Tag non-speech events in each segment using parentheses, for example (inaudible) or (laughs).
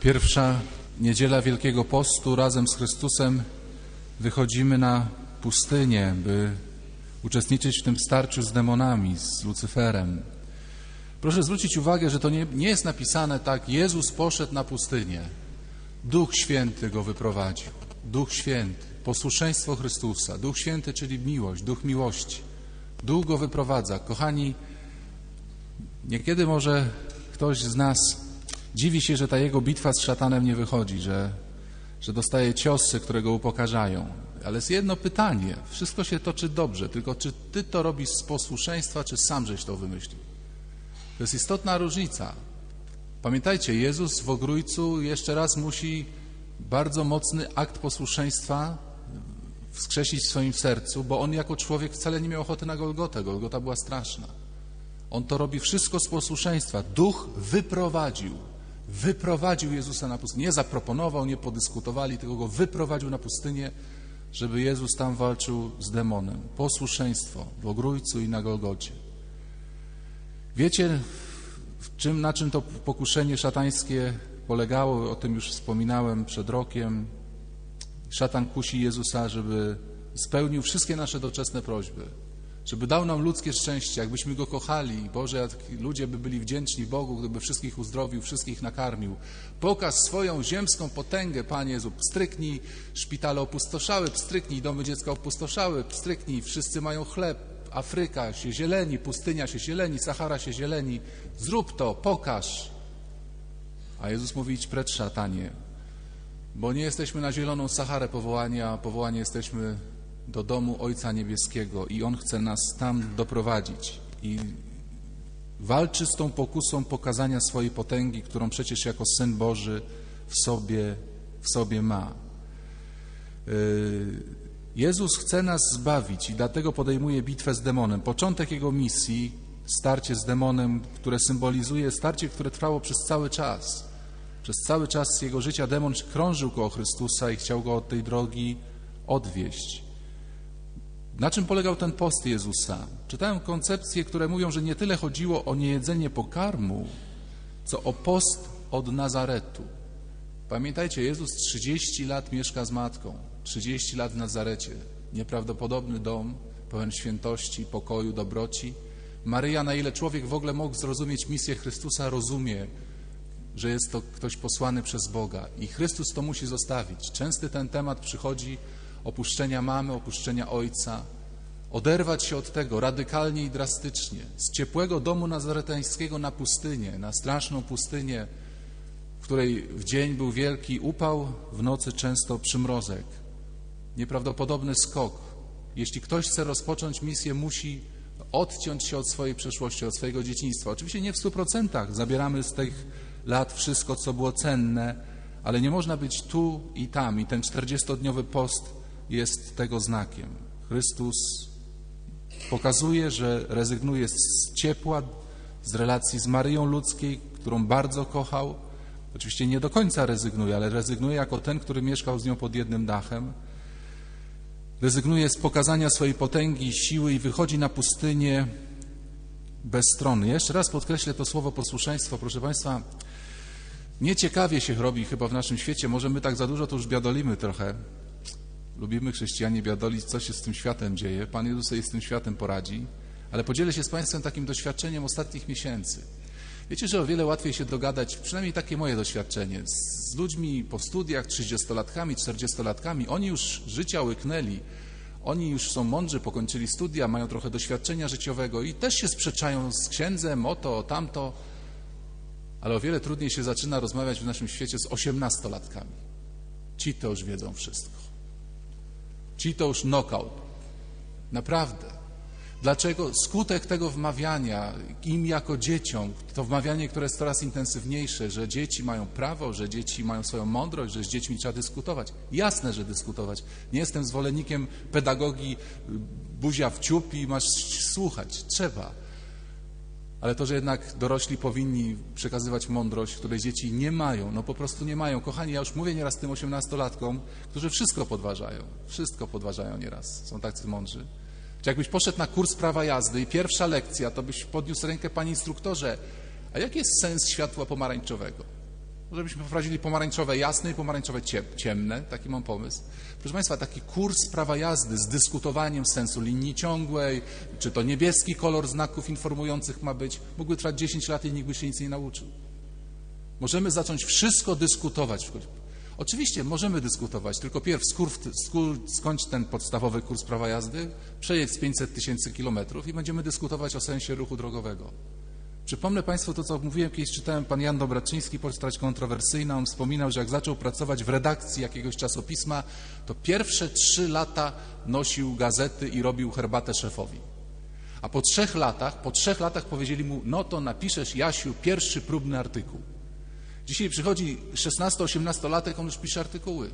Pierwsza niedziela Wielkiego Postu razem z Chrystusem wychodzimy na pustynię, by uczestniczyć w tym starciu z demonami, z Lucyferem. Proszę zwrócić uwagę, że to nie, nie jest napisane tak, Jezus poszedł na pustynię. Duch Święty go wyprowadził. Duch Święty, posłuszeństwo Chrystusa. Duch Święty, czyli miłość, duch miłości. Duch go wyprowadza. Kochani, niekiedy może ktoś z nas dziwi się, że ta jego bitwa z szatanem nie wychodzi, że, że dostaje ciosy, które go upokarzają. Ale jest jedno pytanie. Wszystko się toczy dobrze, tylko czy ty to robisz z posłuszeństwa, czy sam żeś to wymyślił? To jest istotna różnica. Pamiętajcie, Jezus w Ogrójcu jeszcze raz musi bardzo mocny akt posłuszeństwa wskrzesić w swoim sercu, bo on jako człowiek wcale nie miał ochoty na Golgotę. Golgota była straszna. On to robi wszystko z posłuszeństwa. Duch wyprowadził. Wyprowadził Jezusa na pustynię. Nie zaproponował, nie podyskutowali, tylko go wyprowadził na pustynię, żeby Jezus tam walczył z demonem. Posłuszeństwo w Ogrójcu i na Golgocie. Wiecie, czym, na czym to pokuszenie szatańskie polegało? O tym już wspominałem przed rokiem. Szatan kusi Jezusa, żeby spełnił wszystkie nasze doczesne prośby, żeby dał nam ludzkie szczęście, jakbyśmy Go kochali. Boże, jak ludzie by byli wdzięczni Bogu, gdyby wszystkich uzdrowił, wszystkich nakarmił. Pokaż swoją ziemską potęgę, Panie Jezu. Pstryknij, szpitale opustoszały, pstryknij, domy dziecka opustoszały, pstryknij, wszyscy mają chleb. Afryka się zieleni, pustynia się zieleni, Sahara się zieleni. Zrób to, pokaż. A Jezus mówi, idź precz, szatanie, bo nie jesteśmy na zieloną Saharę powołani, a powołani jesteśmy do domu Ojca Niebieskiego i On chce nas tam doprowadzić. I walczy z tą pokusą pokazania swojej potęgi, którą przecież jako Syn Boży w sobie, w sobie ma. Yy, Jezus chce nas zbawić i dlatego podejmuje bitwę z demonem. Początek Jego misji, starcie z demonem, które symbolizuje starcie, które trwało przez cały czas. Przez cały czas jego życia demon krążył koło Chrystusa i chciał go od tej drogi odwieść. Na czym polegał ten post Jezusa? Czytałem koncepcje, które mówią, że nie tyle chodziło o niejedzenie pokarmu, co o post od Nazaretu. Pamiętajcie, Jezus 30 lat mieszka z matką, 30 lat w Nazarecie. Nieprawdopodobny dom, pełen świętości, pokoju, dobroci. Maryja, na ile człowiek w ogóle mógł zrozumieć misję Chrystusa, rozumie, że jest to ktoś posłany przez Boga i Chrystus to musi zostawić. Częsty ten temat przychodzi opuszczenia mamy, opuszczenia ojca, oderwać się od tego radykalnie i drastycznie, z ciepłego domu nazaretańskiego na pustynię, na straszną pustynię, w której w dzień był wielki upał, w nocy często przymrozek. Nieprawdopodobny skok. Jeśli ktoś chce rozpocząć misję, musi odciąć się od swojej przeszłości, od swojego dzieciństwa. Oczywiście nie w stu procentach. Zabieramy z tych lat wszystko, co było cenne, ale nie można być tu i tam. I ten czterdziestodniowy post jest tego znakiem. Chrystus pokazuje, że rezygnuje z ciepła, z relacji z Maryją Ludzkiej, którą bardzo kochał. Oczywiście nie do końca rezygnuje, ale rezygnuje jako ten, który mieszkał z nią pod jednym dachem. Rezygnuje z pokazania swojej potęgi siły i wychodzi na pustynię bezstronny. Jeszcze raz podkreślę to słowo posłuszeństwo. Proszę Państwa, nieciekawie się robi chyba w naszym świecie. Może my tak za dużo to już biadolimy trochę. Lubimy chrześcijanie biadolić, co się z tym światem dzieje. Pan Jezus sobie z tym światem poradzi. Ale podzielę się z Państwem takim doświadczeniem ostatnich miesięcy. Wiecie, że o wiele łatwiej się dogadać, przynajmniej takie moje doświadczenie, z, ludźmi po studiach, 30-latkami, 40-latkami. Oni już życia łyknęli, oni już są mądrzy, pokończyli studia, mają trochę doświadczenia życiowego i też się sprzeczają z księdzem o to, o tamto, ale o wiele trudniej się zaczyna rozmawiać w naszym świecie z osiemnastolatkami. Ci to już wiedzą wszystko. Ci to już knockout. Naprawdę. Dlaczego? Skutek tego wmawiania im jako dzieciom, to wmawianie, które jest coraz intensywniejsze, że dzieci mają prawo, że dzieci mają swoją mądrość, że z dziećmi trzeba dyskutować. Jasne, że dyskutować. Nie jestem zwolennikiem pedagogii buzia w ciup i masz słuchać. Trzeba. Ale to, że jednak dorośli powinni przekazywać mądrość, której dzieci nie mają, no po prostu nie mają. Kochani, ja już mówię nieraz tym osiemnastolatkom, którzy wszystko podważają. Wszystko podważają nieraz. Są tacy mądrzy. Czy jakbyś poszedł na kurs prawa jazdy i pierwsza lekcja, to byś podniósł rękę, panie instruktorze, a jaki jest sens światła pomarańczowego? Może byśmy wprowadzili pomarańczowe jasne i pomarańczowe ciem- ciemne, taki mam pomysł. Proszę Państwa, taki kurs prawa jazdy z dyskutowaniem sensu linii ciągłej, czy to niebieski kolor znaków informujących ma być, mógłby trwać 10 lat i nikt by się nic nie nauczył. Możemy zacząć wszystko dyskutować. Oczywiście możemy dyskutować, tylko pierw skur, skończ ten podstawowy kurs prawa jazdy, przejedź z 500 tysięcy kilometrów i będziemy dyskutować o sensie ruchu drogowego. Przypomnę Państwu to, co mówiłem, kiedyś czytałem, pan Jan Dobraczyński, postać kontrowersyjna, on wspominał, że jak zaczął pracować w redakcji jakiegoś czasopisma, to pierwsze trzy lata nosił gazety i robił herbatę szefowi. A po trzech latach, po trzech latach powiedzieli mu, no to napiszesz, Jasiu, pierwszy próbny artykuł. Dzisiaj przychodzi 16-18-latek, on już pisze artykuły.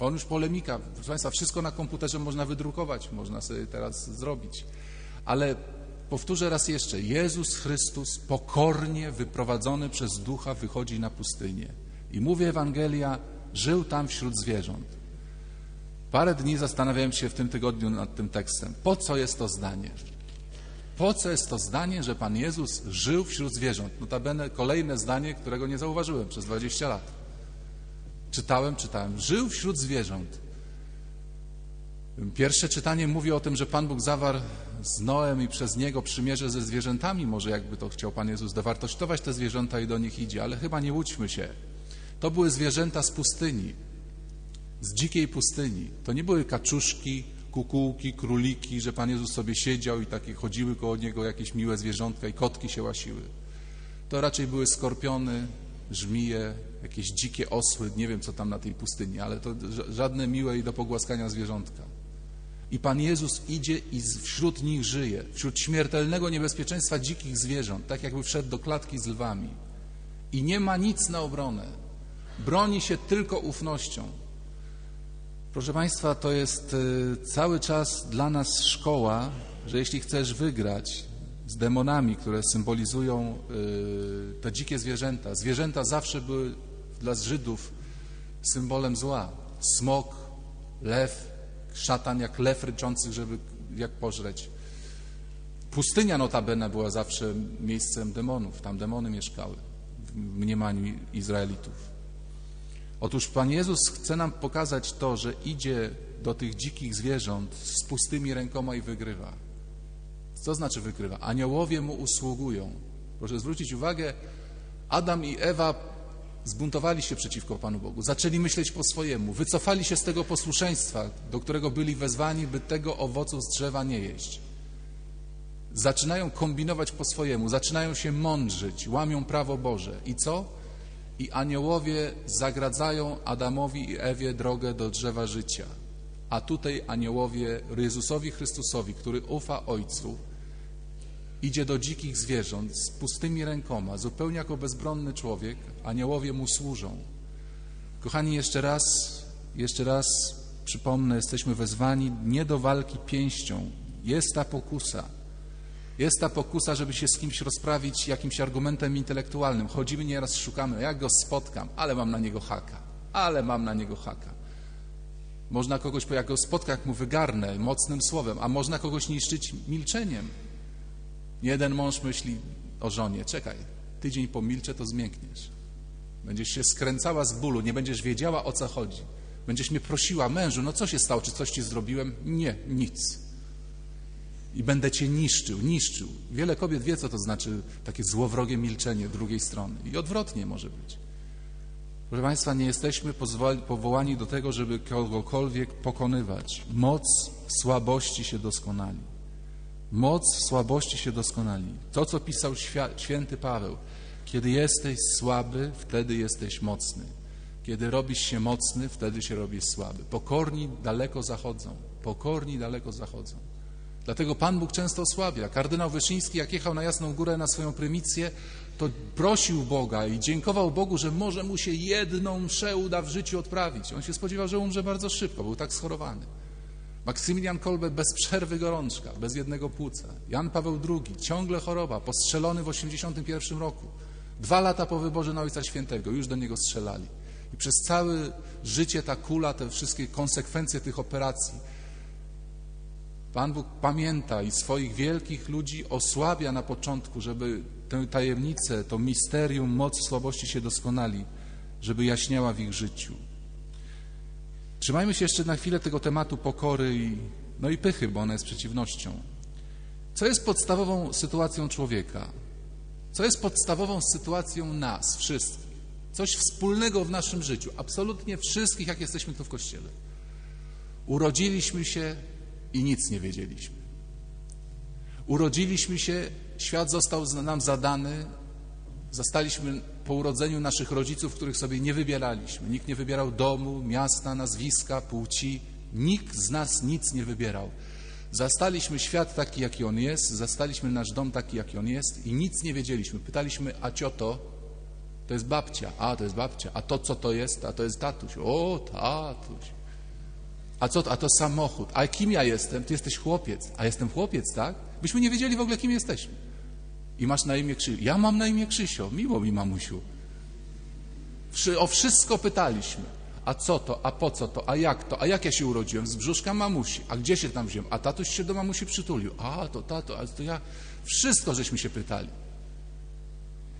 On już polemika. Proszę Państwa, wszystko na komputerze można wydrukować, można sobie teraz zrobić. Ale powtórzę raz jeszcze, Jezus Chrystus pokornie wyprowadzony przez Ducha wychodzi na pustynię. I mówię Ewangelia, żył tam wśród zwierząt. Parę dni zastanawiałem się w tym tygodniu nad tym tekstem. Po co jest to zdanie? Po co jest to zdanie, że Pan Jezus żył wśród zwierząt? Notabene kolejne zdanie, którego nie zauważyłem przez 20 lat. Czytałem, czytałem. Żył wśród zwierząt. Pierwsze czytanie mówi o tym, że Pan Bóg zawarł z Noem i przez niego przymierze ze zwierzętami. Może jakby to chciał Pan Jezus dowartościować te zwierzęta i do nich idzie, ale chyba nie łudźmy się. To były zwierzęta z pustyni, z dzikiej pustyni. To nie były kaczuszki, kukułki, króliki, że Pan Jezus sobie siedział i takie chodziły koło Niego jakieś miłe zwierzątka i kotki się łasiły. To raczej były skorpiony, żmije, jakieś dzikie osły, nie wiem co tam na tej pustyni, ale to żadne miłe i do pogłaskania zwierzątka. I Pan Jezus idzie i wśród nich żyje, wśród śmiertelnego niebezpieczeństwa dzikich zwierząt, tak jakby wszedł do klatki z lwami. I nie ma nic na obronę. Broni się tylko ufnością. Proszę Państwa, to jest y, cały czas dla nas szkoła, że jeśli chcesz wygrać z demonami, które symbolizują y, te dzikie zwierzęta, zwierzęta zawsze były dla Żydów symbolem zła. Smok, lew, szatan jak lew ryczący, żeby jak pożreć. Pustynia notabene była zawsze miejscem demonów, tam demony mieszkały w mniemaniu Izraelitów. Otóż Pan Jezus chce nam pokazać to, że idzie do tych dzikich zwierząt z pustymi rękoma i wygrywa. Co znaczy wygrywa? Aniołowie mu usługują. Proszę zwrócić uwagę, Adam i Ewa zbuntowali się przeciwko Panu Bogu, zaczęli myśleć po swojemu, wycofali się z tego posłuszeństwa, do którego byli wezwani, by tego owocu z drzewa nie jeść. Zaczynają kombinować po swojemu, zaczynają się mądrzyć, łamią prawo Boże. I co? I aniołowie zagradzają Adamowi i Ewie drogę do drzewa życia. A tutaj aniołowie Jezusowi Chrystusowi, który ufa Ojcu, idzie do dzikich zwierząt z pustymi rękoma, zupełnie jako bezbronny człowiek, aniołowie mu służą. Kochani, jeszcze raz, jeszcze raz przypomnę, jesteśmy wezwani nie do walki pięścią. Jest ta pokusa. Jest ta pokusa, żeby się z kimś rozprawić jakimś argumentem intelektualnym. Chodzimy nieraz, szukamy, jak go spotkam, ale mam na niego haka, ale mam na niego haka. Można kogoś, jak go spotkam, jak mu wygarnę mocnym słowem, a można kogoś niszczyć milczeniem. Jeden mąż myśli o żonie, czekaj, tydzień pomilczę, to zmiękniesz. Będziesz się skręcała z bólu, nie będziesz wiedziała, o co chodzi. Będziesz mnie prosiła, mężu, no co się stało, czy coś ci zrobiłem? Nie, nic. I będę cię niszczył, niszczył. Wiele kobiet wie, co to znaczy takie złowrogie milczenie drugiej strony. I odwrotnie może być. Proszę Państwa, nie jesteśmy powołani do tego, żeby kogokolwiek pokonywać. Moc słabości się doskonali. Moc w słabości się doskonali. To, co pisał święty Paweł. Kiedy jesteś słaby, wtedy jesteś mocny. Kiedy robisz się mocny, wtedy się robisz słaby. Pokorni daleko zachodzą. Pokorni daleko zachodzą. Dlatego Pan Bóg często osłabia. Kardynał Wyszyński, jak jechał na Jasną Górę na swoją prymicję, to prosił Boga i dziękował Bogu, że może mu się jedną mszę uda w życiu odprawić. On się spodziewał, że umrze bardzo szybko, był tak schorowany. Maksymilian Kolbe bez przerwy gorączka, bez jednego płuca. Jan Paweł II, ciągle choroba, postrzelony w 81 roku. Dwa lata po wyborze na Ojca Świętego, już do niego strzelali. I przez całe życie ta kula, te wszystkie konsekwencje tych operacji. Pan Bóg pamięta i swoich wielkich ludzi osłabia na początku, żeby tę tajemnicę, to misterium, moc słabości się doskonali, żeby jaśniała w ich życiu. Trzymajmy się jeszcze na chwilę tego tematu pokory i, no i pychy, bo ona jest przeciwnością. Co jest podstawową sytuacją człowieka? Co jest podstawową sytuacją nas, wszystkich? Coś wspólnego w naszym życiu, absolutnie wszystkich, jak jesteśmy tu w Kościele. Urodziliśmy się i nic nie wiedzieliśmy. Urodziliśmy się, świat został nam zadany, zastaliśmy po urodzeniu naszych rodziców, których sobie nie wybieraliśmy. Nikt nie wybierał domu, miasta, nazwiska, płci. Nikt z nas nic nie wybierał. Zastaliśmy świat taki, jaki on jest, zastaliśmy nasz dom taki, jaki on jest i nic nie wiedzieliśmy. Pytaliśmy, a cioto, to jest babcia, a to jest babcia, a to co to jest, a to jest tatuś, o tatuś. A co, a to samochód, a kim ja jestem? Ty jesteś chłopiec, a jestem chłopiec, tak? Byśmy nie wiedzieli w ogóle, kim jesteśmy. I masz na imię Krzysio. Ja mam na imię Krzysio, miło mi mamusiu. O wszystko pytaliśmy. A co to, a po co to, a jak to, a jak ja się urodziłem? Z brzuszka mamusi. A gdzie się tam wziąłem? A tatuś się do mamusi przytulił. A to tato, a to ja. Wszystko żeśmy się pytali.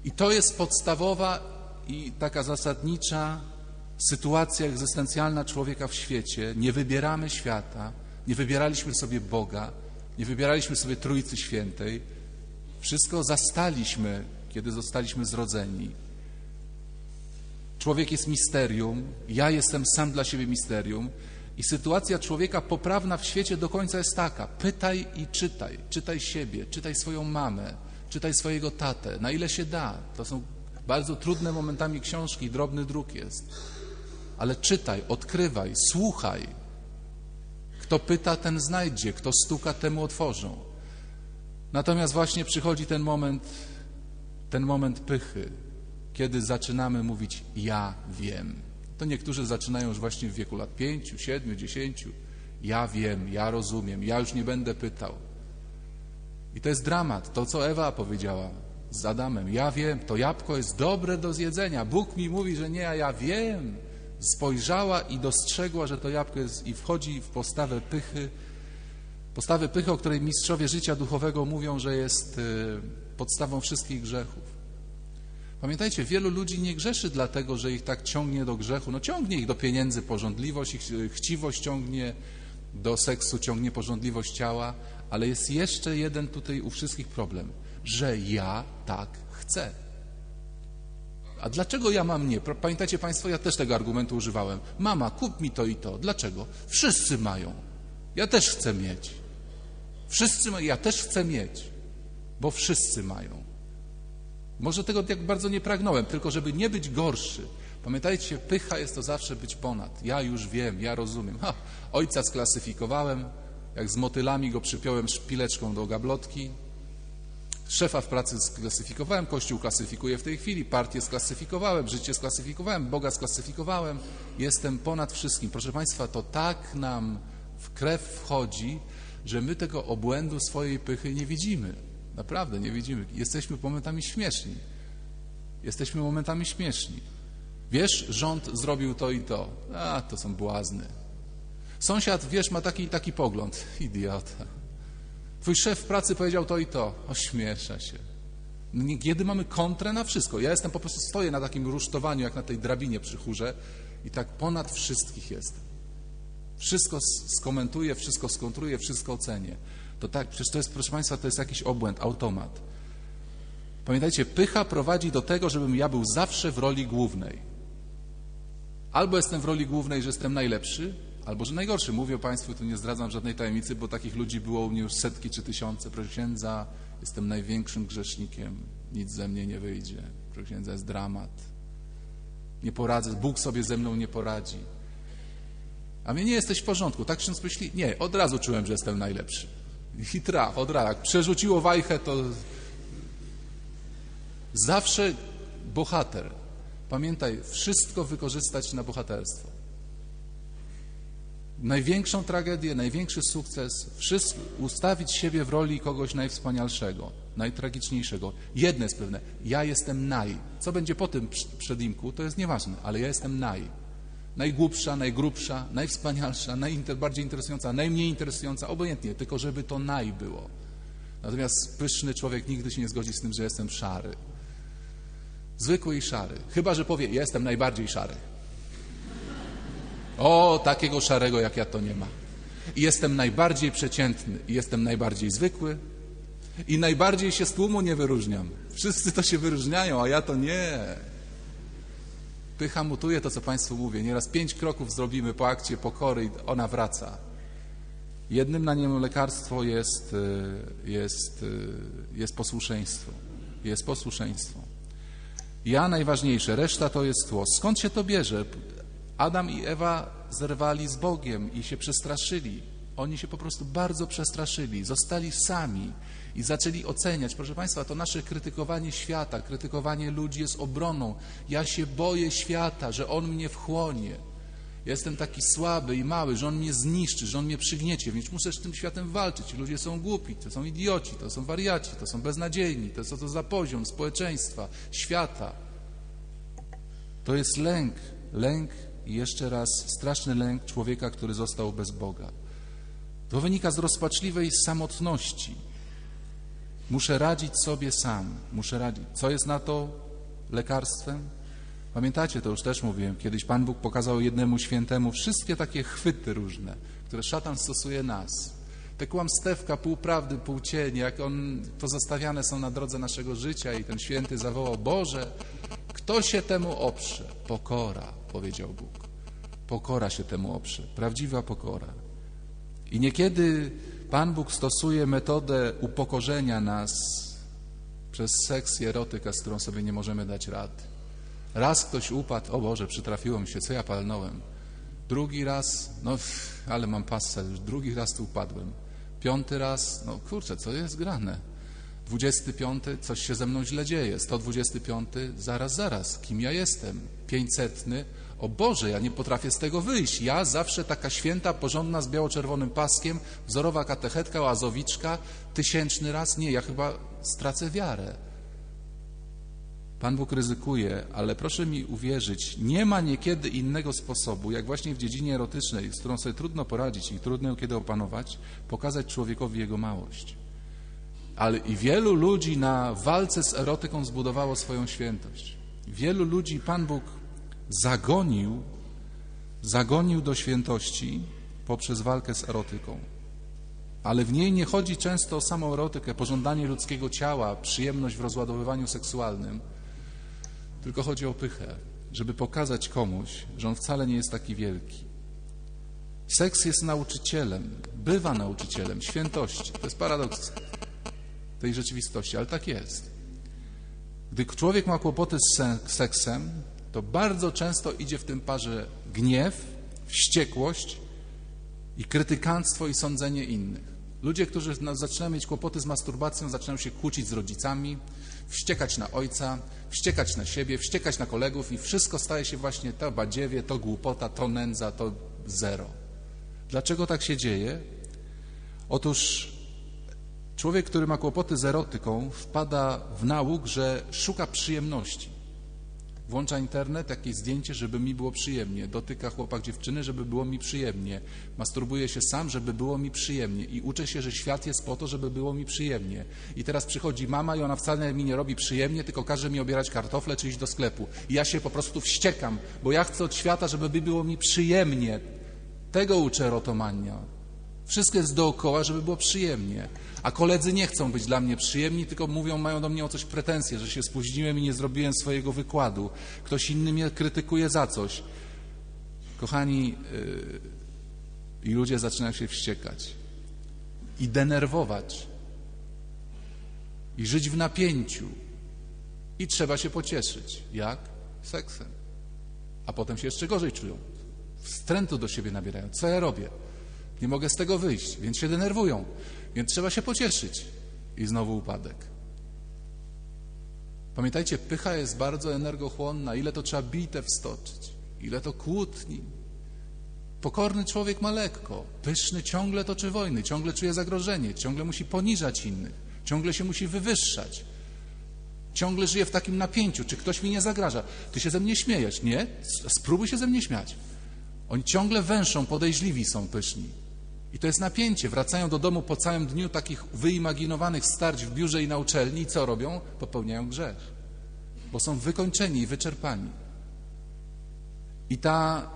I to jest podstawowa i taka zasadnicza sytuacja egzystencjalna człowieka w świecie. Nie wybieramy świata, nie wybieraliśmy sobie Boga, nie wybieraliśmy sobie Trójcy Świętej. Wszystko zastaliśmy, kiedy zostaliśmy zrodzeni. Człowiek jest misterium, ja jestem sam dla siebie misterium i sytuacja człowieka poprawna w świecie do końca jest taka. Pytaj i czytaj. Czytaj siebie, czytaj swoją mamę, czytaj swojego tatę, na ile się da. To są bardzo trudne momentami książki, drobny druk jest. Ale czytaj, odkrywaj, słuchaj. Kto pyta, ten znajdzie, kto stuka, temu otworzą. Natomiast właśnie przychodzi ten moment, ten moment pychy, kiedy zaczynamy mówić ja wiem. To niektórzy zaczynają już właśnie w wieku lat pięciu, siedmiu, dziesięciu. Ja wiem, ja rozumiem, ja już nie będę pytał. I to jest dramat, to co Ewa powiedziała z Adamem. Ja wiem, to jabłko jest dobre do zjedzenia. Bóg mi mówi, że nie, a ja wiem. Spojrzała i dostrzegła, że to jabłko jest i wchodzi w postawę pychy. Postawę pychy, o której mistrzowie życia duchowego mówią, że jest y, podstawą wszystkich grzechów. Pamiętajcie, wielu ludzi nie grzeszy dlatego, że ich tak ciągnie do grzechu. No ciągnie ich do pieniędzy pożądliwość, ich y, chciwość ciągnie do seksu, ciągnie pożądliwość ciała, ale jest jeszcze jeden tutaj u wszystkich problem, że ja tak chcę. A dlaczego ja mam nie? Pamiętacie Państwo, ja też tego argumentu używałem. Mama, kup mi to i to. Dlaczego? Wszyscy mają. Ja też chcę mieć. Wszyscy mają, ja też chcę mieć, bo wszyscy mają. Może tego tak bardzo nie pragnąłem, tylko żeby nie być gorszy. Pamiętajcie, pycha jest to zawsze być ponad. Ja już wiem, ja rozumiem. Ha, ojca sklasyfikowałem, jak z motylami go przypiąłem szpileczką do gablotki. Szefa w pracy sklasyfikowałem, Kościół klasyfikuje w tej chwili, partię sklasyfikowałem, życie sklasyfikowałem, Boga sklasyfikowałem. Jestem ponad wszystkim. Proszę Państwa, to tak nam w krew wchodzi, że my tego obłędu swojej pychy nie widzimy. Naprawdę nie widzimy. Jesteśmy momentami śmieszni. Jesteśmy momentami śmieszni. Wiesz, rząd zrobił to i to. A, to są błazny. Sąsiad, wiesz, ma taki i taki pogląd. (laughs) Idiota. Twój szef w pracy powiedział to i to. Ośmiesza się. Kiedy mamy kontrę na wszystko. Ja jestem po prostu stoję na takim rusztowaniu, jak na tej drabinie przy chórze i tak ponad wszystkich jestem. Wszystko skomentuję, wszystko skontruję, wszystko ocenię. To tak, przecież to jest, proszę Państwa, to jest jakiś obłęd, automat. Pamiętajcie, pycha prowadzi do tego, żebym ja był zawsze w roli głównej. Albo jestem w roli głównej, że jestem najlepszy, albo że najgorszy. Mówię Państwu, tu nie zdradzam żadnej tajemnicy, bo takich ludzi było u mnie już setki czy tysiące. Proszę księdza, jestem największym grzesznikiem, nic ze mnie nie wyjdzie. Proszę księdza, jest dramat. Nie poradzę, Bóg sobie ze mną nie poradzi. A mnie nie jesteś w porządku. Tak ksiądz myśli? Nie, od razu czułem, że jestem najlepszy. I traf, od razu. Jak przerzuciło wajchę, to zawsze bohater. Pamiętaj, wszystko wykorzystać na bohaterstwo. Największą tragedię, największy sukces, wszystko, ustawić siebie w roli kogoś najwspanialszego, najtragiczniejszego. Jedno jest pewne, ja jestem naj. Co będzie po tym przedimku, to jest nieważne, ale ja jestem naj. Najgłupsza, najgrubsza, najwspanialsza, najbardziej interesująca, najmniej interesująca, obojętnie, tylko żeby to naj było. Natomiast pyszny człowiek nigdy się nie zgodzi z tym, że jestem szary. Zwykły i szary. Chyba, że powie, jestem najbardziej szary. O, takiego szarego jak ja to nie ma. I jestem najbardziej przeciętny, i jestem najbardziej zwykły, i najbardziej się z tłumu nie wyróżniam. Wszyscy to się wyróżniają, a ja to nie. Pycha mutuje to, co Państwu mówię. Nieraz pięć kroków zrobimy po akcie pokory i ona wraca. Jednym na niemu lekarstwo jest, y, jest, y, jest posłuszeństwo. Jest posłuszeństwo. Ja najważniejsze, reszta to jest tło. Skąd się to bierze? Adam i Ewa zerwali z Bogiem i się przestraszyli. Oni się po prostu bardzo przestraszyli, zostali sami i zaczęli oceniać. Proszę Państwa, to nasze krytykowanie świata, krytykowanie ludzi jest obroną. Ja się boję świata, że on mnie wchłonie. Jestem taki słaby i mały, że on mnie zniszczy, że on mnie przygniecie, więc muszę z tym światem walczyć. Ludzie są głupi, to są idioci, to są wariaci, to są beznadziejni, to co to za poziom społeczeństwa, świata. To jest lęk, lęk i jeszcze raz straszny lęk człowieka, który został bez Boga. To wynika z rozpaczliwej samotności. Muszę radzić sobie sam, muszę radzić. Co jest na to lekarstwem? Pamiętacie, to już też mówiłem, kiedyś Pan Bóg pokazał jednemu świętemu wszystkie takie chwyty różne, które szatan stosuje nas. Te kłamstewka, półprawdy, półcienie, jak on pozostawiane są na drodze naszego życia i ten święty zawołał, Boże, kto się temu oprze? Pokora, powiedział Bóg. Pokora się temu oprze, prawdziwa pokora. I niekiedy Pan Bóg stosuje metodę upokorzenia nas przez seks i erotykę, z którą sobie nie możemy dać rady. Raz ktoś upadł, o Boże, przytrafiło mi się, co ja palnąłem. Drugi raz, no ale mam już drugi raz tu upadłem. Piąty raz, no kurczę, co jest grane? Dwudziesty piąty, coś się ze mną źle dzieje. Sto dwudziesty piąty, zaraz, zaraz, kim ja jestem? Pięćsetny, o Boże, ja nie potrafię z tego wyjść. Ja zawsze taka święta, porządna, z biało-czerwonym paskiem, wzorowa katechetka, oazowiczka, tysięczny raz, nie, ja chyba stracę wiarę. Pan Bóg ryzykuje, ale proszę mi uwierzyć, nie ma niekiedy innego sposobu, jak właśnie w dziedzinie erotycznej, z którą sobie trudno poradzić i trudno ją kiedy opanować, pokazać człowiekowi jego małość. Ale i wielu ludzi na walce z erotyką zbudowało swoją świętość. Wielu ludzi Pan Bóg zagonił, zagonił do świętości poprzez walkę z erotyką. Ale w niej nie chodzi często o samą erotykę, pożądanie ludzkiego ciała, przyjemność w rozładowywaniu seksualnym, tylko chodzi o pychę, żeby pokazać komuś, że on wcale nie jest taki wielki. Seks jest nauczycielem, bywa nauczycielem świętości. To jest paradoks tej rzeczywistości, ale tak jest. Gdy człowiek ma kłopoty z seksem, to bardzo często idzie w tym parze gniew, wściekłość i krytykanstwo i sądzenie innych. Ludzie, którzy zaczynają mieć kłopoty z masturbacją, zaczynają się kłócić z rodzicami, wściekać na ojca, wściekać na siebie, wściekać na kolegów i wszystko staje się właśnie to badziewie, to głupota, to nędza, to zero. Dlaczego tak się dzieje? Otóż człowiek, który ma kłopoty z erotyką, wpada w nałóg, że szuka przyjemności. Włącza internet, jakieś zdjęcie, żeby mi było przyjemnie. Dotyka chłopak dziewczyny, żeby było mi przyjemnie. Masturbuje się sam, żeby było mi przyjemnie. I uczę się, że świat jest po to, żeby było mi przyjemnie. I teraz przychodzi mama i ona wcale mi nie robi przyjemnie, tylko każe mi obierać kartofle czy iść do sklepu. I ja się po prostu wściekam, bo ja chcę od świata, żeby było mi przyjemnie. Tego uczę rotomania. Wszystko jest dookoła, żeby było przyjemnie. A koledzy nie chcą być dla mnie przyjemni, tylko mówią, mają do mnie o coś pretensje, że się spóźniłem i nie zrobiłem swojego wykładu. Ktoś inny mnie krytykuje za coś. Kochani, yy, i ludzie zaczynają się wściekać i denerwować i żyć w napięciu. I trzeba się pocieszyć. Jak? Seksem. A potem się jeszcze gorzej czują. Wstrętu do siebie nabierają. Co ja robię? Nie mogę z tego wyjść, więc się denerwują. Więc trzeba się pocieszyć. I znowu upadek. Pamiętajcie, pycha jest bardzo energochłonna. Ile to trzeba bitew stoczyć. Ile to kłótni. Pokorny człowiek ma lekko. Pyszny ciągle toczy wojny, ciągle czuje zagrożenie, ciągle musi poniżać innych, ciągle się musi wywyższać. Ciągle żyje w takim napięciu. Czy ktoś mi nie zagraża? Ty się ze mnie śmiejesz. Nie? Spróbuj się ze mnie śmiać. Oni ciągle węszą, podejrzliwi są pyszni. I to jest napięcie. Wracają do domu po całym dniu takich wyimaginowanych starć w biurze i na uczelni i co robią? Popełniają grzech. Bo są wykończeni i wyczerpani. I ta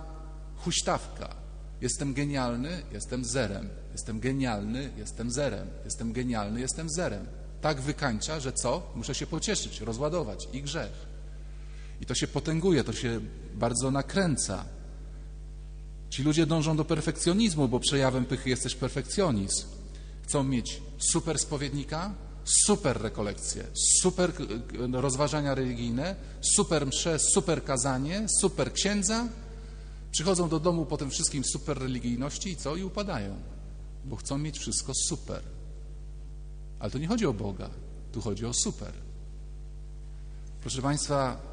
huśtawka. Jestem genialny, jestem zerem. Jestem genialny, jestem zerem. Jestem genialny, jestem zerem. Tak wykańcza, że co? Muszę się pocieszyć, rozładować i grzech. I to się potęguje, to się bardzo nakręca. Ci ludzie dążą do perfekcjonizmu, bo przejawem pychy jest też perfekcjonizm. Chcą mieć super spowiednika, super rekolekcje, super e, rozważania religijne, super msze, super kazanie, super księdza. Przychodzą do domu po tym wszystkim super religijności i co? I upadają, bo chcą mieć wszystko super. Ale to nie chodzi o Boga, tu chodzi o super. Proszę Państwa,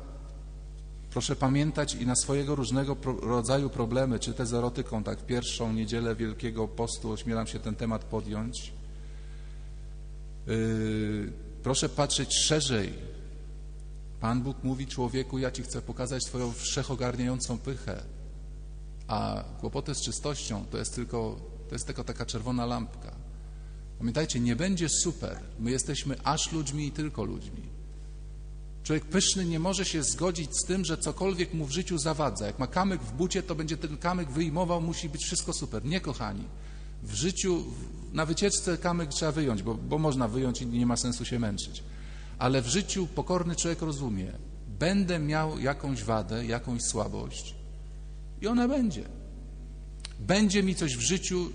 proszę pamiętać i na swojego różnego rodzaju problemy, czy te z erotyką, tak pierwszą niedzielę Wielkiego Postu ośmielam się ten temat podjąć. Yy, proszę patrzeć szerzej. Pan Bóg mówi człowieku, ja Ci chcę pokazać Twoją wszechogarniającą pychę, a kłopoty z czystością to jest tylko, to jest tylko taka czerwona lampka. Pamiętajcie, nie będzie super. My jesteśmy aż ludźmi i tylko ludźmi. Człowiek pyszny nie może się zgodzić z tym, że cokolwiek mu w życiu zawadza. Jak ma kamyk w bucie, to będzie ten kamyk wyjmował, musi być wszystko super. Nie, kochani. W życiu, na wycieczce kamyk trzeba wyjąć, bo, bo można wyjąć i nie ma sensu się męczyć. Ale w życiu pokorny człowiek rozumie, będę miał jakąś wadę, jakąś słabość i ona będzie. Będzie mi coś w życiu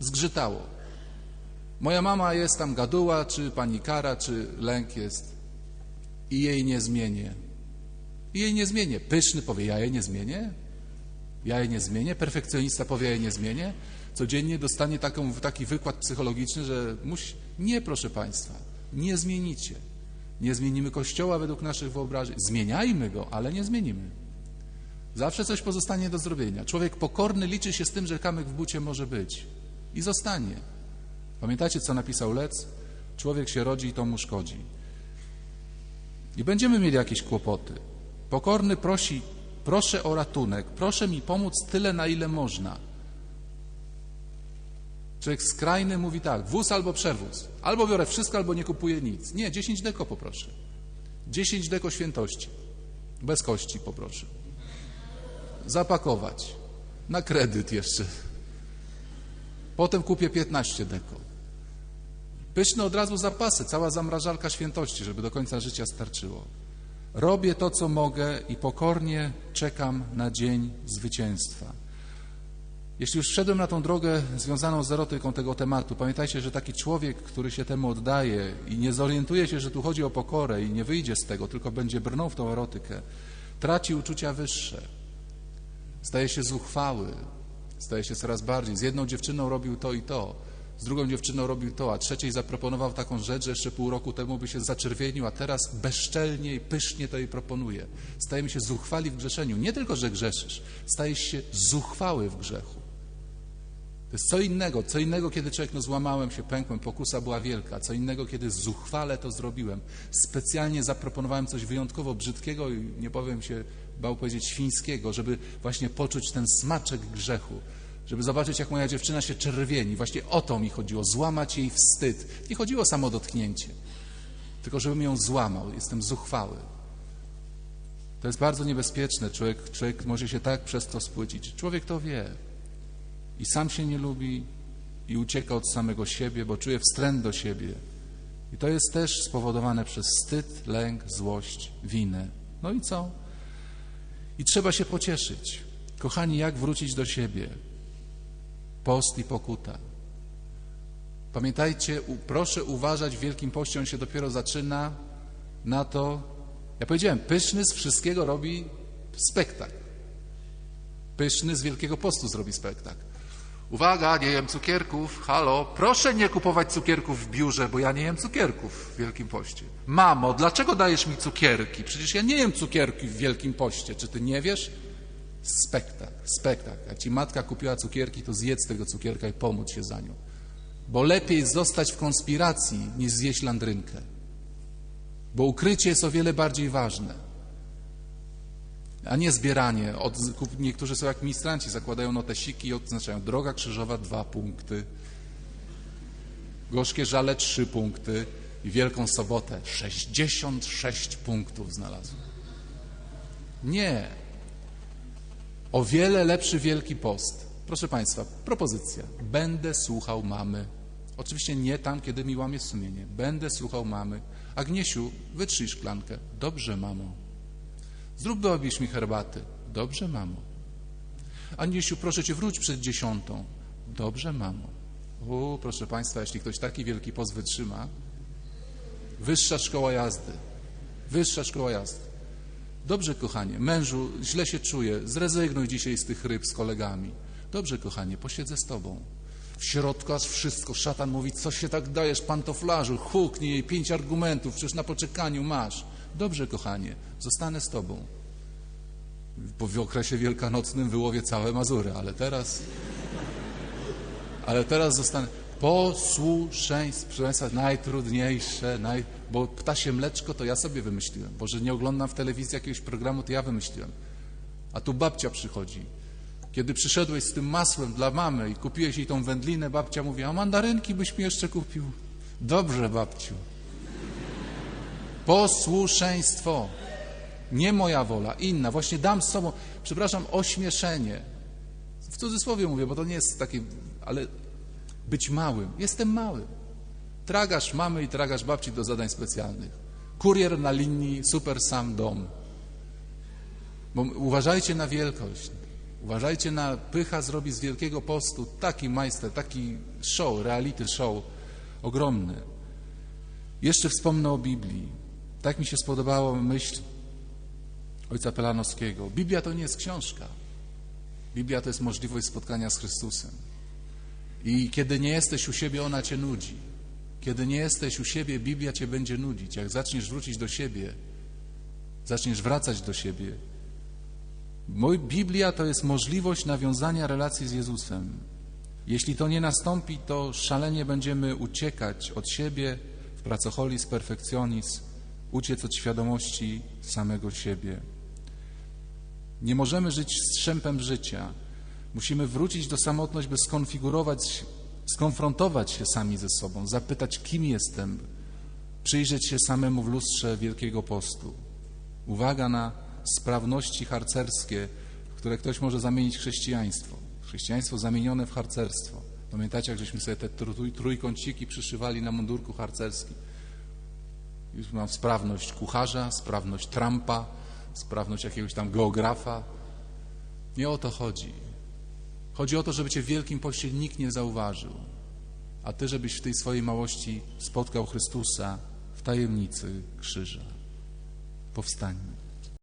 zgrzytało. Moja mama jest tam gaduła, czy panikara, czy lęk jest i jej nie zmienię. I jej nie zmienię. Pyszny powie, ja jej nie zmienię? Ja jej nie zmienię? Perfekcjonista powie, ja jej nie zmienię? Codziennie dostanie taką, taki wykład psychologiczny, że musi... Nie, proszę Państwa, nie zmienicie. Nie zmienimy Kościoła według naszych wyobrażeń. Zmieniajmy go, ale nie zmienimy. Zawsze coś pozostanie do zrobienia. Człowiek pokorny liczy się z tym, że kamyk w bucie może być. I zostanie. Pamiętacie, co napisał Lec? Człowiek się rodzi i to mu szkodzi. I będziemy mieli jakieś kłopoty. Pokorny prosi, proszę o ratunek, proszę mi pomóc tyle, na ile można. Człowiek skrajny mówi tak, wóz albo przewóz. Albo biorę wszystko, albo nie kupuję nic. Nie, 10 deko poproszę. 10 deko świętości. Bez kości poproszę. Zapakować. Na kredyt jeszcze. Potem kupię 15 deko. Pyszne od razu zapasy, cała zamrażalka świętości, żeby do końca życia starczyło. Robię to, co mogę i pokornie czekam na dzień zwycięstwa. Jeśli już wszedłem na tą drogę związaną z erotyką tego tematu, pamiętajcie, że taki człowiek, który się temu oddaje i nie zorientuje się, że tu chodzi o pokorę i nie wyjdzie z tego, tylko będzie brnął w tą erotykę, traci uczucia wyższe, staje się zuchwały, staje się coraz bardziej. Z jedną dziewczyną robił to i to, z drugą dziewczyną robił to, a trzeciej zaproponował taką rzecz, że jeszcze pół roku temu by się zaczerwienił, a teraz bezczelnie i pysznie to jej proponuje. Stajemy się zuchwali w grzeszeniu. Nie tylko, że grzeszysz, stajesz się zuchwały w grzechu. To jest co innego, co innego, kiedy człowiek, no złamałem się, pękłem, pokusa była wielka, co innego, kiedy zuchwale to zrobiłem. Specjalnie zaproponowałem coś wyjątkowo brzydkiego i nie powiem się, bał powiedzieć świńskiego, żeby właśnie poczuć ten smaczek grzechu, żeby zobaczyć, jak moja dziewczyna się czerwieni. Właśnie o to mi chodziło, złamać jej wstyd. Nie chodziło o samo dotknięcie, tylko żebym ją złamał. Jestem zuchwały. To jest bardzo niebezpieczne. Człowiek, człowiek może się tak przez to spłycić. Człowiek to wie. I sam się nie lubi i ucieka od samego siebie, bo czuje wstręt do siebie. I to jest też spowodowane przez wstyd, lęk, złość, winę. No i co? I trzeba się pocieszyć. Kochani, jak wrócić do siebie? Post i pokuta. Pamiętajcie, proszę uważać, w Wielkim Poście on się dopiero zaczyna na to, ja powiedziałem, pyszny z wszystkiego robi spektakl. Pyszny z Wielkiego Postu zrobi spektakl. Uwaga, nie jem cukierków, halo, proszę nie kupować cukierków w biurze, bo ja nie jem cukierków w Wielkim Poście. Mamo, dlaczego dajesz mi cukierki? Przecież ja nie jem cukierki w Wielkim Poście. Czy ty nie wiesz? Spektakl, spektakl. Jak ci matka kupiła cukierki, to zjedz tego cukierka i pomóc się za nią. Bo lepiej zostać w konspiracji, niż zjeść landrynkę. Bo ukrycie jest o wiele bardziej ważne. a nie zbieranie. Od, niektórzy są jak ministranci, zakładają notesiki i odznaczają droga krzyżowa dwa punkty, gorzkie żale trzy punkty i Wielką Sobotę 66 punktów znalazłem. Nie. O wiele lepszy Wielki Post. Proszę Państwa, propozycja. Będę słuchał mamy. Oczywiście nie tam, kiedy mi łamie sumienie. Będę słuchał mamy. Agniesiu, wytrzyj szklankę. Dobrze, mamo. Zrób mi herbaty. Dobrze, mamo. Agniesiu, proszę Cię, wróć przed dziesiątą. Dobrze, mamo. O, proszę Państwa, jeśli ktoś taki wielki post wytrzyma, wyższa szkoła jazdy. Wyższa szkoła jazdy. Dobrze, kochanie, mężu, źle się czuję, zrezygnuj dzisiaj z tych ryb z kolegami. Dobrze, kochanie, posiedzę z tobą. W środku aż wszystko. Szatan mówi, co się tak dajesz, pantoflarzu, huknij jej pięć argumentów, przecież na poczekaniu masz. Dobrze, kochanie, zostanę z tobą. Bo w okresie wielkanocnym wyłowię całe Mazury, ale teraz... Ale teraz zostanę... Posłuszeństwo, najtrudniejsze, naj... bo ptasie mleczko to ja sobie wymyśliłem, bo że nie oglądam w telewizji jakiegoś programu, to ja wymyśliłem. A tu babcia przychodzi. Kiedy przyszedłeś z tym masłem dla mamy i kupiłeś jej tą wędlinę, babcia mówi, a mandarynki byś mi jeszcze kupił. Dobrze, babciu. Posłuszeństwo. Nie moja wola, inna. Właśnie dam z sobą, przepraszam, ośmieszenie. W cudzysłowie mówię, bo to nie jest takie, ale być małym. Jestem mały. Tragasz mamy i tragasz babci do zadań specjalnych. Kurier na linii Super Sam Dom. Bo uważajcie na wielkość. Uważajcie na pycha zrobi z Wielkiego Postu taki majster, taki show, reality show ogromny. Jeszcze wspomnę o Biblii. Tak mi się spodobała myśl ojca Pelanowskiego. Biblia to nie jest książka. Biblia to jest możliwość spotkania z Chrystusem. I kiedy nie jesteś u siebie, ona cię nudzi. Kiedy nie jesteś u siebie, Biblia cię będzie nudzić. Jak zaczniesz wrócić do siebie, zaczniesz wracać do siebie. Moj Biblia to jest możliwość nawiązania relacji z Jezusem. Jeśli to nie nastąpi, to szalenie będziemy uciekać od siebie w pracoholizm, perfekcjonizm, uciec od świadomości samego siebie. Nie możemy żyć strzępem życia. Musimy wrócić do samotności, by skonfigurować, skonfrontować się sami ze sobą, zapytać, kim jestem, przyjrzeć się samemu w lustrze Wielkiego Postu. Uwaga na sprawności harcerskie, w które ktoś może zamienić chrześcijaństwo. Chrześcijaństwo zamienione w harcerstwo. Pamiętacie, jak żeśmy sobie te trój, trójkąciki przyszywali na mundurku harcerskim? Już mam sprawność kucharza, sprawność Trumpa, sprawność jakiegoś tam geografa. Nie o to chodzi. Chodzi o to, żeby Cię w Wielkim Poście nikt nie zauważył, a Ty, żebyś w tej swojej małości spotkał Chrystusa w tajemnicy krzyża. Powstańmy.